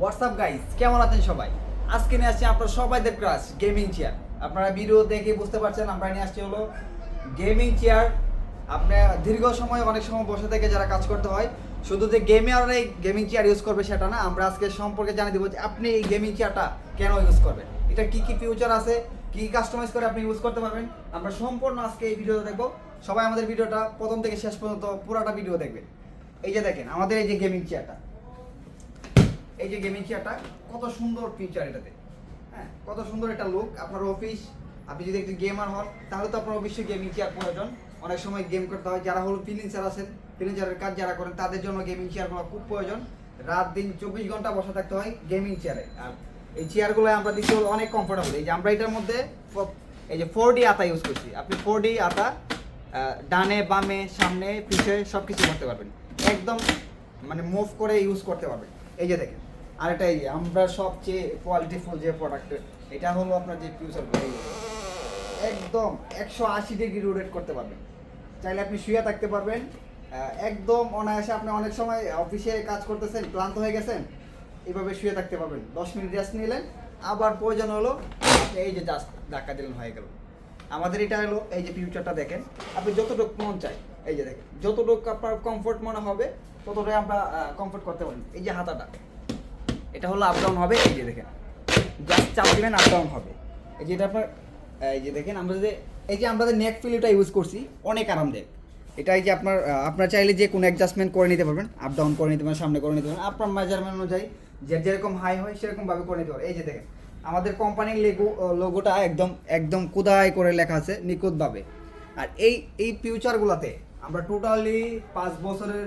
WhatsApp guys কেমন আছেন সবাই? আজকে নিয়ে আসছি আপনার সবাইদের ক্রাশ গেমিং চেয়ার আপনারা ভিডিও দেখে বুঝতে পারছেন, আমরা নিয়ে আসছি হলো গেমিং চেয়ার আপনার দীর্ঘ সময়, অনেক সময় বসে থেকে যারা কাজ করতে হয়, শুধু যে গেমে আর এই গেমিং চেয়ার ইউজ করবে সেটা না, আমরা আজকে সম্পর্কে জানিয়ে দেবো যে আপনি এই গেমিং চেয়ারটা কেন ইউজ করবেন। এটা কি কি ফিউচার আছে, কি কাস্টমাইজ করে আপনি ইউজ করতে পারবেন, আমরা সম্পূর্ণ আজকে এই ভিডিওটা দেখব। সবাই আমাদের ভিডিওটা প্রথম থেকে শেষ পর্যন্ত পুরোটা ভিডিও দেখবেন। এই যে দেখেন, আমাদের এই যে গেমিং চেয়ারটা এই যে গেমিং চেয়ারটা কত সুন্দর ফিচার এটাতে। হ্যাঁ কত সুন্দর একটা লুক আপনার অফিস আপনি যদি একটি গেমার হন, তাহলে তো আপনার অবশ্যই গেমিং চেয়ার প্রয়োজন। অনেক সময় গেম করতে হয়, যারা হলো ফিলিংসার আছেন ফিলিংসারের কাজ যারা করেন, তাদের জন্য গেমিং চেয়ারগুলো খুব প্রয়োজন। রাত দিন চব্বিশ ঘণ্টা বসে থাকতে হয় গেমিং চেয়ারে আর এই চেয়ারগুলো আমরা দিচ্ছি হলো অনেক কমফোর্টেবল এই যে আমরা এটার মধ্যে এই যে ফোর ডি আতা ইউজ করছি। আপনি ফোর ডি আতা ডানে, বামে, সামনে, পিছে সব কিছু করতে পারবেন। একদম মানে মুভ করে ইউজ করতে পারবেন। এই যে দেখেন। আর এটা এই যে, আমরা সবচেয়ে কোয়ালিটিফুল যে প্রোডাক্ট এটা হলো আপনার যে ফিউচার একদম একশো আশি ডিগ্রি রোটেট করতে পারবেন। চাইলে আপনি শুয়ে থাকতে পারবেন। একদম অনায়াসে আপনি অনেক সময় অফিসে কাজ করতেছেন, ক্লান্ত হয়ে গেছেন, এভাবে শুয়ে থাকতে পারবেন। দশ মিনিট রেস্ট নিলেন, আবার প্রয়োজন হলো এই যে জাস্ট ধাক্কা দিলেন, হয়ে গেল। আমাদের এটা হলো এই যে ফিউচারটা দেখেন, আপনি যতটুকু মন চাই এই যে দেখেন, যতটুকু আপনার কমফোর্ট মনে হবে, ততটাই আমরা কমফোর্ট করতে পারেন। এই যে হাতাটা এটা হলো আপ ডাউন হবে, এই যে দেখেন। জাস্ট চাপ দিবেন আপ ডাউন হবে। এই যে এটা আপনার, এই যে দেখেন, আমরা যে এই যে আমরা যে নেক ফিলিটা ইউজ করছি, অনেক আরামদায়ক। এটা এই যে আপনার আপনার চাইলে যে কোনো অ্যাডজাস্টমেন্ট করে নিতে পারবেন। আপ ডাউন করে নিতে পারবেন, সামনে করে নিতে পারবেন। আপনার মেজারমেন্ট অনুযায়ী যে যেরকম হাই হয়, সেরকমভাবে করে নিতে পারবেন। এই যে দেখেন, আমাদের কোম্পানির লেগো লোগোটা একদম একদম কুদাই করে লেখা আছে, নিখুঁতভাবে। আর এই এই ফিউচারগুলোতে আমরা টোটালি পাঁচ বছরের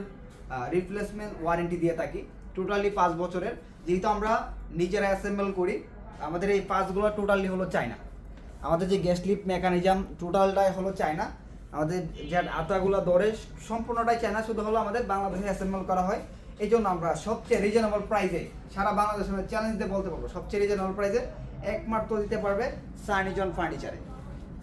রিপ্লেসমেন্ট ওয়ারেন্টি দিয়ে থাকি। টোটালি পাঁচ বছরের। যেহেতু আমরা নিজেরা অ্যাসেম্বল করি, আমাদের এই পাঁচগুলো টোটালি হলো চায়না। আমাদের যে গ্যাস লিপ মেকানিজম টোটালটাই হলো চায়না। আমাদের যে আতাগুলো দরে সম্পূর্ণটাই চায়না। শুধু হলো আমাদের বাংলাদেশে অ্যাসেম্বল করা হয়। এই জন্য আমরা সবচেয়ে রিজনেবল প্রাইজে সারা বাংলাদেশের চ্যালেঞ্জ দিয়ে বলতে পারব, সবচেয়ে রিজনেবল প্রাইজে একমাত্র দিতে পারবে সানিজন ফার্নিচারে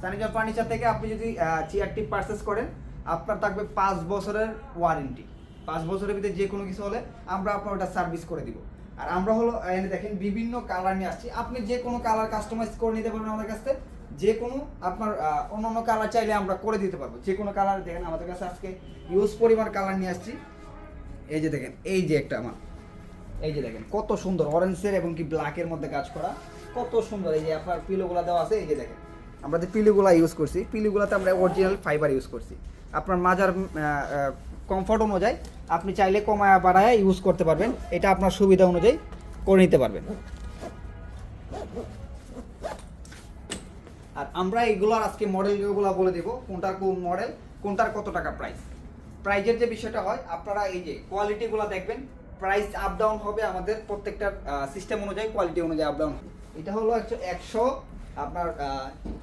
সানিজন ফার্নিচার থেকে আপনি যদি চেয়ারটি পারচেস করেন, আপনার থাকবে পাঁচ বছরের ওয়ারেন্টি পাঁচ বছরের ভিতরে যে কোনো কিছু হলে আমরা আপনার ওটা সার্ভিস করে দিব। আর আমরা হলো এনে দেখেন বিভিন্ন কালার নিয়ে আসছি। আপনি যে কোনো কালার কাস্টমাইজ করে নিতে পারবেন আমাদের কাছ থেকে। যে কোনো আপনার অন্য অন্য কালার চাইলে আমরা করে দিতে পারব। যে কোনো কালার দেখেন আমাদের কাছে আজকে ইউজ পরিমাণ কালার নিয়ে আসছি। এই যে দেখেন, এই যে একটা আমার। এই যে দেখেন, কত সুন্দর অরেঞ্জের এবং কি ব্ল্যাকের মধ্যে কাজ করা। কত সুন্দর, এই যে আপনার পিলোগুলা দেওয়া আছে, এই যে দেখেন। আমরা যে পিলিগুলা ইউজ করছি, পিলিগুলাতে আমরা অরিজিনাল ফাইবার ইউজ করছি। আপনার মাজার কমফর্ট অনুযায়ী আপনি চাইলে কমায়া বাড়ায় ইউজ করতে পারবেন। এটা আপনার সুবিধা অনুযায়ী করে নিতে পারবেন। আর আমরা এইগুলোর আজকে মডেলগুলো বলে দেবো, কোনটার কোন মডেল কোনটার কত টাকা প্রাইস প্রাইজের যে বিষয়টা হয়, আপনারা এই যে কোয়ালিটিগুলো দেখবেন প্রাইস আপ ডাউন হবে আমাদের প্রত্যেকটার সিস্টেম অনুযায়ী কোয়ালিটি অনুযায়ী আপ ডাউন হবে। এটা হলো একশো, আপনার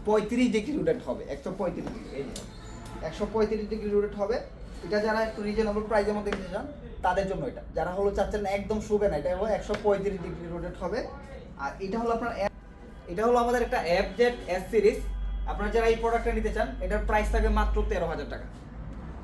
পঁয়ত্রিশ ডিগ্রি রোটেট হবে, একশো পঁয়ত্রিশ ডিগ্রি একশো পঁয়ত্রিশ ডিগ্রি রোটেট হবে। এটা যারা একটু রিজনেবল প্রাইজের মধ্যে নিতে চান, তাদের জন্য এটা। যারা হলো চাচ্ছেন একদম শুবে না, এটা হলো একশো পঁয়ত্রিশ ডিগ্রি রোটেট হবে। আর এটা হলো আপনার app- এটা হলো আমাদের একটা অ্যাপ জেট এস সিরিজ আপনারা যারা এই প্রোডাক্টটা নিতে চান, এটার প্রাইস থাকবে মাত্র তেরো হাজার টাকা।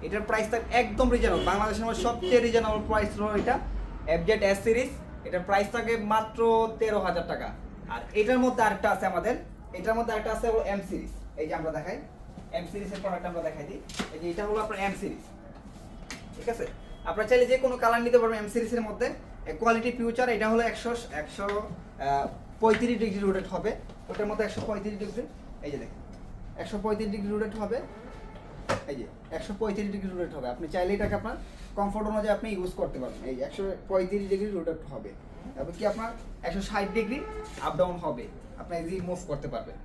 এটার প্রাইস থাকবে একদম রিজনেবল বাংলাদেশের মধ্যে সবচেয়ে রিজনেবল প্রাইস হলো এটা অ্যাপ জেট এস সিরিজ এটার প্রাইস থাকে মাত্র তেরো হাজার টাকা। আর এটার মধ্যে আরেকটা আছে আমাদের এটার মধ্যে একটা আছে হলো এম সিরিজ এই যে আমরা দেখাই। এম সিরিজের প্রোডাক্ট আমরা দেখাই দিই। এই যে এটা হলো আপনার এম সিরিজ ঠিক আছে? আপনারা চাইলে যে কোনো কালার নিতে পারবেন এম সিরিজের মধ্যে। কোয়ালিটি ফিউচার এটা হলো একশো একশো পঁয়ত্রিশ ডিগ্রি রোটেট হবে। ওটার মধ্যে একশো পঁয়ত্রিশ ডিগ্রি এই যে দেখেন। একশো পঁয়ত্রিশ ডিগ্রি রোটেট হবে। এই যে, একশো পঁয়ত্রিশ ডিগ্রি রোটেট হবে। আপনি চাইলে এটাকে আপনার কমফোর্ট অনুযায়ী আপনি ইউজ করতে পারবেন। এই একশো পঁয়ত্রিশ ডিগ্রি রোটেট হবে। তারপর কি আপনার একশো ষাট ডিগ্রি আপ ডাউন হবে। আপনি ইজি মুভ করতে পারবেন।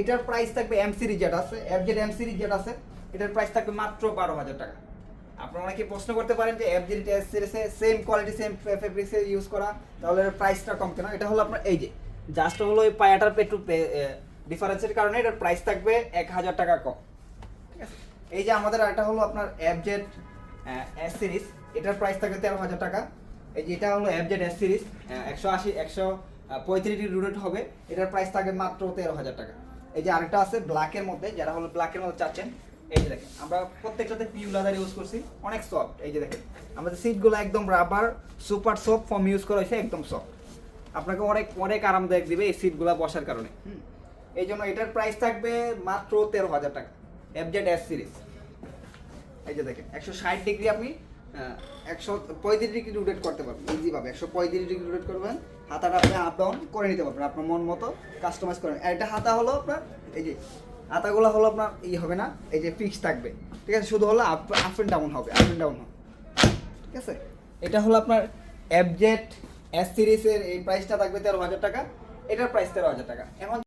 এটার প্রাইস থাকবে এম সিরিজ যেটা আছে এফ জেড এম সিরিজ যেটা আছে, এটার প্রাইস থাকবে মাত্র বারো হাজার টাকা। আপনারা অনেকে প্রশ্ন করতে পারেন যে এফ জেড এস সিরিজে সেম কোয়ালিটি সেম ফেব্রিক্সে ইউজ করা, তাহলে প্রাইসটা কম কেন এটা হলো আপনার, এই যে জাস্ট হলো এই পায়াটার পেট্রো ডিফারেন্সের কারণে এটার প্রাইস থাকবে এক হাজার টাকা কম? এই যে আমাদের এটা হলো আপনার এফজেড এস সিরিজ এটার প্রাইস থাকবে তেরো হাজার টাকা। এই যে এটা হলো এফজেড এস সিরিজ একশো আশি, একশো পঁয়ত্রিশ রুটেড হবে। এটার প্রাইস থাকবে মাত্র তেরো হাজার টাকা। এই যে আরেকটা আছে ব্ল্যাকের মধ্যে, যারা হলো ব্ল্যাকের মধ্যে চাচ্ছেন, এই যে দেখেন, আমরা প্রত্যেকটাতে পিউ লাদার ইউজ করছি, অনেক সফট এই যে দেখেন, আমাদের সিটগুলো একদম rubber super soft foam use করা হয়েছে, একদম সফট আপনাকে অনেক অনেক আরামদায়ক দিবে এই সিটগুলো বসার কারণে। এই জন্য এটার প্রাইস থাকবে মাত্র তেরো হাজার টাকা। এফজেড এস সিরিজ এই যে দেখেন, একশো ষাট ডিগ্রি আপনি একশো পঁয়ত্রিশ ডিগ্রি রোটেট করতে পারবেন ইজিভাবে একশো পঁয়ত্রিশ ডিগ্রি রোটেট করবেন, হাতাটা আপনি আপ ডাউন করে নিতে পারবেন, আপনার মন মতো কাস্টমাইজ করেন আর এটা হাতা হলো আপনার, এই যে হাতাগুলো হলো আপনার ই হবে না, এই যে ফিক্স থাকবে। ঠিক আছে? শুধু হলো আপ আপ অ্যান্ড ডাউন হবে আপ অ্যান্ড ডাউন হবে। ঠিক আছে? এটা হলো আপনার এফজেড এস সিরিজের এই প্রাইসটা থাকবে তেরো হাজার টাকা, এটার প্রাইস তেরো হাজার টাকা। এখন